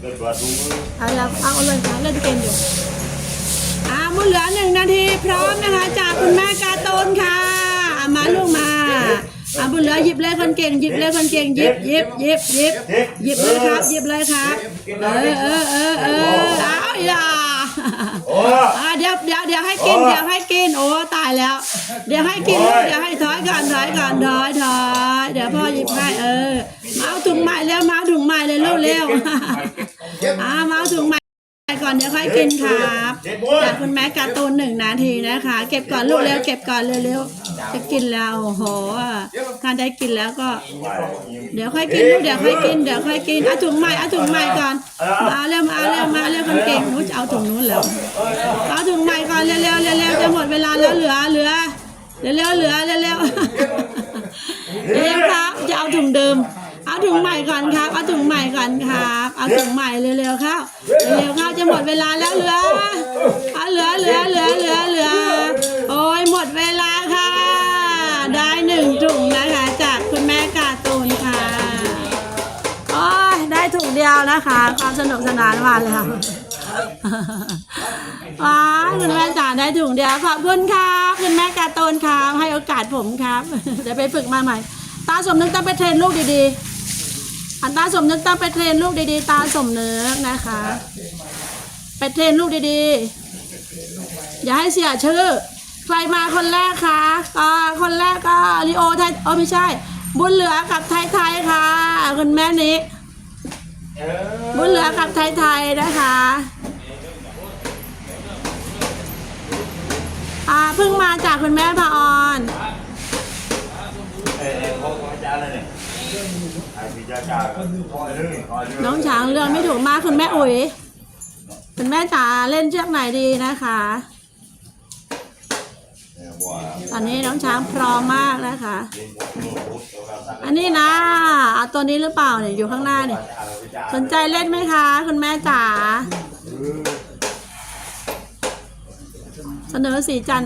เกิดบาดดูมือเอาละเอาเลยค่ะเล่นเกมอยู่อ่ามือเหลือหนึ่งนาที พร้อมนะคะ จากคุณแม่การ์ตูนค่ะอะมาลูกมาอ่าบุญเหลือหยิบเลยคนเก่งหยิบเลยคนเก่งหยิบหยิบหยิบหยิบหยิบเลยครับหยิบเลยครับเออเออเออเออเอาอย่าโอ้ อ่าเดี๋ยวเดี๋ยวเดี๋ยวให้กินเดี๋ยวให้กินโอ้ตายแล้ว เดี๋ยวให้กินลูกเดี๋ยวให้ถอยก่อนถอยก่อนถอยถอยเดี๋ยวพ่อหยิบให้เออมาเอาถุงใหม่แล้วมาเอาถุงใหม่เลยเร็วเร็วอ่ามาเอาถุงใหม่ก่อนเดี๋ยวค่อยกินครับเจ็บมือจากคุณแม่การ์ตูนหนึ่งนาทีนะคะ เก็บก่อนลูกเร็วเก็บก่อนเร็วๆจะกินแล้วโอ้โหการได้กินแล้วก็ เดี๋ยวค่อยกินลูกเดี๋ยวค่อยกินเดี๋ยวค่อยกินเอาถุงใหม่เอาถุงใหม่ก่อนมาเร็วมาเร็วมาเร็วคนเก่งหนูจะเอาถุงนู้นแล้ว เวลาแล้วเหลือเหลือเร็วเร็วๆเหลือเร็วเร็วๆเร็วครับจะเอาถุงเดิม เอาถุงใหม่ก่อนครับ เอาถุงใหม่ก่อนครับเอาถุงใหม่เร็วๆเข้าเร็วๆเข้าจะหมดเวลาแล้วเหลือเอาเหลือเหลือเหลือเหลือเหลือโอ้ยหมดเวลาค่ะ ได้หนึ่งถุงนะคะ ยวนะคะ ความสนุกสนานมาแล้วว้าคุณแม่จ๋าได้ถุงเดียวขอบคุณครับคุณแม่การ์ตูนครับให้โอกาสผมครับ เดี๋ยวไปฝึกมาใหม่ ตาสมนึกต้องไปเทรนลูกดีๆ อันตาสมนึกต้องไปเทรนลูกดีๆ ตาสมนึกนะคะ ไปเทรนลูกดีๆ อย่าให้เสียชื่อ ใครมาคนแรกคะก็คนแรกก็ลิโอไทยโอไม่ใช่ บุญเหลือกับไทยไทยค่ะ คุณแม่นิเออ บุญเหลือกับไทยไทยนะคะอ่าเพิ่งมาจากคุณแม่พาออนเออพ่อของอาจารย์เลยเนี่ยไอ้พี่จ้าจ้าก็พ่อเรื่องพ่อเรื่องน้องช้างเรื่องไม่ถูกมากคุณแม่อุ๋ยคุณแม่จ๋าเล่นเชือกไหนดีนะคะเนี่ยว่า ตอนนี้น้องช้างพร้อมมากนะคะ อันนี้นะเอาตัวนี้หรือเปล่าเนี่ยอยู่ข้างหน้าเนี่ย สนใจเล่นไหมคะ คุณแม่จ๋า เสนอสีจัน